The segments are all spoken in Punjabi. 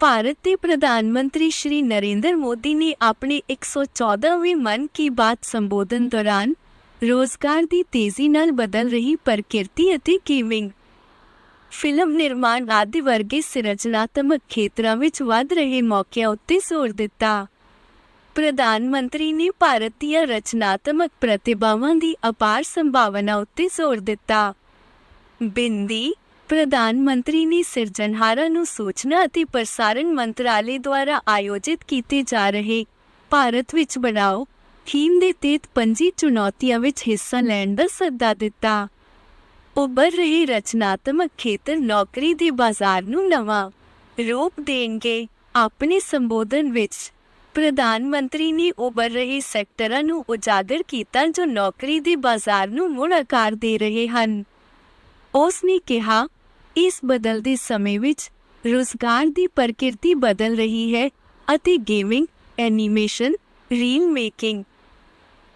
ਭਾਰਤ ਦੇ ਪ੍ਰਧਾਨ ਮੰਤਰੀ ਸ਼੍ਰੀ ਨਰਿੰਦਰ ਮੋਦੀ ਨੇ ਆਪਣੇ 114ਵੇਂ ਮਨ ਕੀ ਬਾਤ ਸੰਬੋਧਨ ਦੌਰਾਨ ਰੋਜ਼ਗਾਰ ਦੀ ਤੇਜ਼ੀ ਨਾਲ ਬਦਲ ਰਹੀ ਪ੍ਰਕਿਰਤੀ ਅਤੇ ਗੇਮਿੰਗ ਫਿਲਮ ਨਿਰਮਾਣ ਆਦਿ ਵਰਗੇ ਸਿਰਜਣਾਤਮਕ ਖੇਤਰਾਂ ਵਿੱਚ ਵੱਧ ਰਹੇ ਮੌਕਿਆਂ ਉੱਤੇ ਜ਼ੋਰ ਦਿੱਤਾ। ਪ੍ਰਧਾਨ ਮੰਤਰੀ ਨੇ ਭਾਰਤ ਦੀਆਂ ਰਚਨਾਤਮਕ ਪ੍ਰਤਿਭਾਵਾਂ ਦੀ ਅਪਾਰ ਸੰਭਾਵਨਾ ਉੱਤੇ ਜ਼ੋਰ ਦਿੱਤਾ। ਬਿੰਦੀ ਪ੍ਰਧਾਨ ਮੰਤਰੀ ਨੇ ਸਿਰਜਣਹਾਰਾਂ ਨੂੰ ਸੂਚਨਾ ਅਤੇ ਪ੍ਰਸਾਰਣ ਮੰਤਰਾਲੇ ਦੁਆਰਾ ਆਯੋਜਿਤ ਕੀਤੇ ਜਾ ਰਹੇ ਭਾਰਤ ਵਿੱਚ ਬਣਾਓ ਥੀਮ ਦੇ ਤਹਿਤ ਪੰਜੀ ਚੁਣੌਤੀਆਂ ਵਿੱਚ ਹਿੱਸਾ ਲੈਣ ਦਾ ਸੱਦਾ ਦਿੱਤਾ। ਉੱਭਰ ਰਹੇ ਰਚਨਾਤਮਕ ਖੇਤਰ ਨੌਕਰੀ ਦੇ ਬਾਜ਼ਾਰ ਨੂੰ ਨਵਾਂ ਰੂਪ ਦੇਣਗੇ। ਆਪਣੇ ਸੰਬੋਧਨ ਵਿੱਚ ਪ੍ਰਧਾਨ ਮੰਤਰੀ ਨੇ ਉੱਭਰ ਰਹੇ ਸੈਕਟਰਾਂ ਨੂੰ ਉਜਾਗਰ ਕੀਤਾ ਜੋ ਨੌਕਰੀ ਦੇ ਬਾਜ਼ਾਰ ਨੂੰ ਮੁੜ ਆਕਾਰ ਦੇ ਰਹੇ ਹਨ। ਉਸ ਨੇ ਕਿਹਾ ਇਸ ਬਦਲਦੇ ਸਮੇਂ ਵਿੱਚ ਰੁਜ਼ਗਾਰ ਦੀ ਪ੍ਰਕਿਰਤੀ ਬਦਲ ਰਹੀ ਹੈ ਅਤੇ gaming, animation, reel making,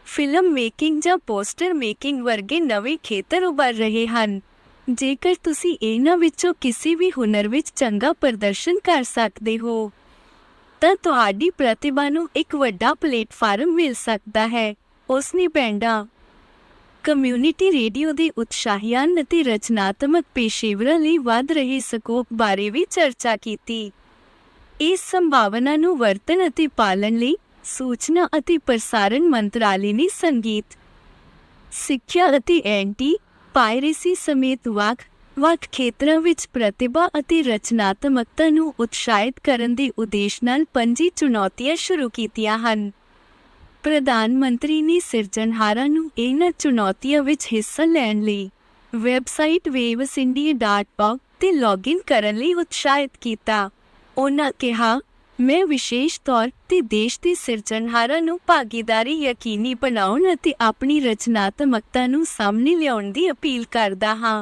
film making ਜਾਂ ਪੋਸਟਰ ਮੇਕਿੰਗ ਵਰਗੇ ਨਵੇਂ ਖੇਤਰ ਉੱਭਰ ਰਹੇ ਹਨ। ਜੇਕਰ ਤੁਸੀਂ ਇਹਨਾਂ ਵਿੱਚੋਂ ਕਿਸੇ ਵੀ ਹੁਨਰ ਵਿੱਚ ਚੰਗਾ ਪ੍ਰਦਰਸ਼ਨ ਕਰ ਸਕਦੇ ਹੋ, ਤਾਂ ਤੁਹਾਡੀ ਪ੍ਰਤਿਭਾ ਨੂੰ ਇੱਕ ਵੱਡਾ ਪਲੇਟਫਾਰਮ ਮਿਲ ਸਕਦਾ ਹੈ। ਉਸ ਨੇ ਪੈਂਡਾ ਕਮਿਊਨਿਟੀ ਰੇਡੀਓ ਦੇ ਉਤਸ਼ਾਹੀਆਂ ਅਤੇ ਰਚਨਾਤਮਕ ਪੇਸ਼ੇਵਰਾਂ ਲਈ ਵੱਧ ਰਹੇ ਸਕੋਪ ਬਾਰੇ ਵੀ ਚਰਚਾ ਕੀਤੀ। ਇਸ ਸੰਭਾਵਨਾ ਨੂੰ ਵਰਤਣ ਅਤੇ ਪਾਲਣ ਲਈ ਸੂਚਨਾ ਅਤੇ ਪ੍ਰਸਾਰਣ ਮੰਤਰਾਲੇ ਨੇ ਸੰਗੀਤ, ਸਿੱਖਿਆ ਅਤੇ ਐਂਟੀ ਪਾਇਰੇਸੀ ਸਮੇਤ ਵੱਖ ਵੱਖ ਖੇਤਰਾਂ ਵਿੱਚ ਪ੍ਰਤਿਭਾ ਅਤੇ ਰਚਨਾਤਮਕਤਾ ਨੂੰ ਉਤਸ਼ਾਹਿਤ ਕਰਨ ਦੇ ਉਦੇਸ਼ ਨਾਲ ਪੰਜੀ ਚੁਣੌਤੀਆਂ ਸ਼ੁਰੂ ਕੀਤੀਆਂ ਹਨ। ਪ੍ਰਧਾਨ ਮੰਤਰੀ ਨੇ ਸਿਰਜਣਹਾਰਾਂ ਨੂੰ ਇਹਨਾਂ ਚੁਣੌਤੀਆਂ ਵਿੱਚ ਹਿੱਸਾ ਲੈਣ ਲਈ ਵੈਬਸਾਈਟ wavesindia.org ਤੇ ਲੌਗਇਨ ਕਰਨ ਲਈ ਉਤਸ਼ਾਹਿਤ ਕੀਤਾ। ਉਹਨਾਂ ਕਿਹਾ, ਮੈਂ ਵਿਸ਼ੇਸ਼ ਤੌਰ ਤੇ ਦੇਸ਼ ਦੇ ਸਿਰਜਣਹਾਰਾਂ ਨੂੰ ਭਾਗੀਦਾਰੀ ਯਕੀਨੀ ਬਣਾਉਣ ਅਤੇ ਆਪਣੀ ਰਚਨਾਤਮਕਤਾ ਨੂੰ ਸਾਹਮਣੇ ਲਿਆਉਣ ਦੀ ਅਪੀਲ ਕਰਦਾ ਹਾਂ।